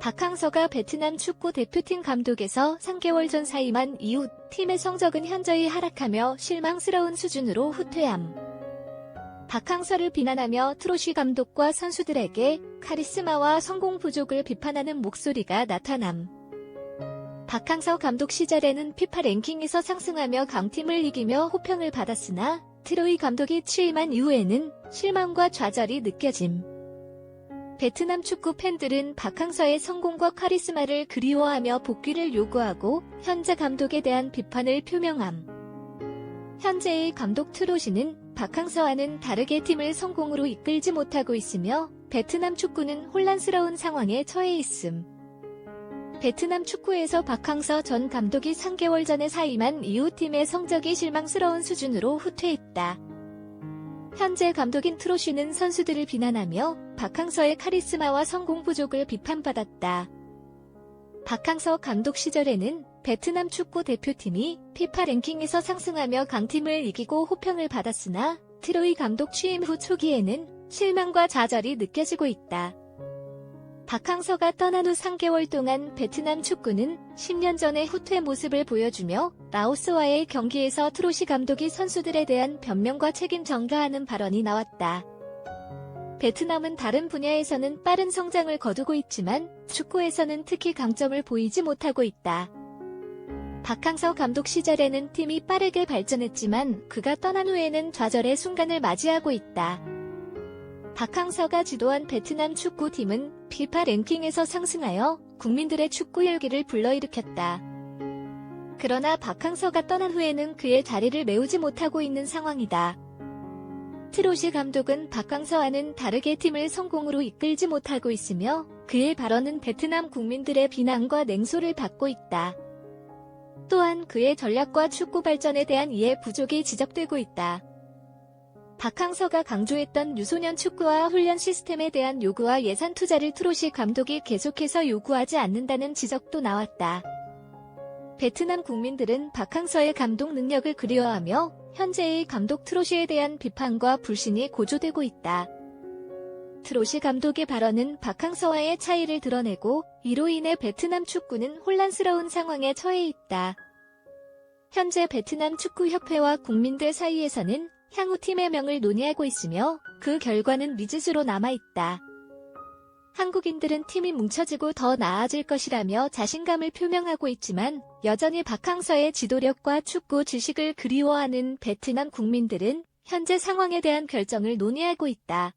박항서가 베트남 축구 대표팀 감독에서 3개월 전 사임한 이후 팀의 성적은 현저히 하락하며 실망스러운 수준으로 후퇴함. 박항서를 비난하며 트로시 감독과 선수들에게 카리스마와 성공 부족을 비판하는 목소리가 나타남. 박항서 감독 시절에는 피파 랭킹에서 상승하며 강팀을 이기며 호평을 받았으나 트로이 감독이 취임한 이후에는 실망과 좌절이 느껴짐. 베트남 축구 팬들은 박항서의 성공과 카리스마를 그리워하며 복귀를 요구하고 현재 감독에 대한 비판을 표명함. 현재의 감독 트로시는 박항서와는 다르게 팀을 성공으로 이끌지 못하고 있으며 베트남 축구는 혼란스러운 상황에 처해 있음. 베트남 축구에서 박항서 전 감독이 3개월 전에 사임한 이후 팀의 성적이 실망스러운 수준으로 후퇴했다. 현재 감독인 트로쉬는 선수들을 비난하며 박항서의 카리스마와 성공 부족을 비판받았다. 박항서 감독 시절에는 베트남 축구 대표팀이 피파 랭킹에서 상승하며 강팀을 이기고 호평을 받았으나 트로이 감독 취임 후 초기에는 실망과 좌절이 느껴지고 있다. 박항서가 떠난 후 3개월 동안 베트남 축구는 10년 전의 후퇴 모습을 보여주며 라오스와의 경기에서 트로시 감독이 선수들에 대한 변명과 책임 전가하는 발언이 나왔다. 베트남은 다른 분야에서는 빠른 성장을 거두고 있지만 축구에서는 특히 강점을 보이지 못하고 있다. 박항서 감독 시절에는 팀이 빠르게 발전했지만 그가 떠난 후에는 좌절의 순간을 맞이하고 있다. 박항서가 지도한 베트남 축구팀은 피파 랭킹에서 상승하여 국민들의 축구 열기를 불러일으켰다. 그러나 박항서가 떠난 후에는 그의 자리를 메우지 못하고 있는 상황이다. 트로시 감독은 박항서와는 다르게 팀을 성공으로 이끌지 못하고 있으며 그의 발언은 베트남 국민들의 비난과 냉소를 받고 있다. 또한 그의 전략과 축구 발전에 대한 이해 부족이 지적되고 있다. 박항서가 강조했던 유소년 축구와 훈련 시스템에 대한 요구와 예산 투자를 트로시 감독이 계속해서 요구하지 않는다는 지적도 나왔다. 베트남 국민들은 박항서의 감독 능력을 그리워하며 현재의 감독 트로시에 대한 비판과 불신이 고조되고 있다. 트로시 감독의 발언은 박항서와의 차이를 드러내고 이로 인해 베트남 축구는 혼란스러운 상황에 처해 있다. 현재 베트남 축구협회와 국민들 사이에서는 향후 팀의 명을 논의하고 있으며 그 결과는 미지수로 남아있다. 한국인들은 팀이 뭉쳐지고 더 나아질 것이라며 자신감을 표명하고 있지만 여전히 박항서의 지도력과 축구 지식을 그리워하는 베트남 국민들은 현재 상황에 대한 결정을 논의하고 있다.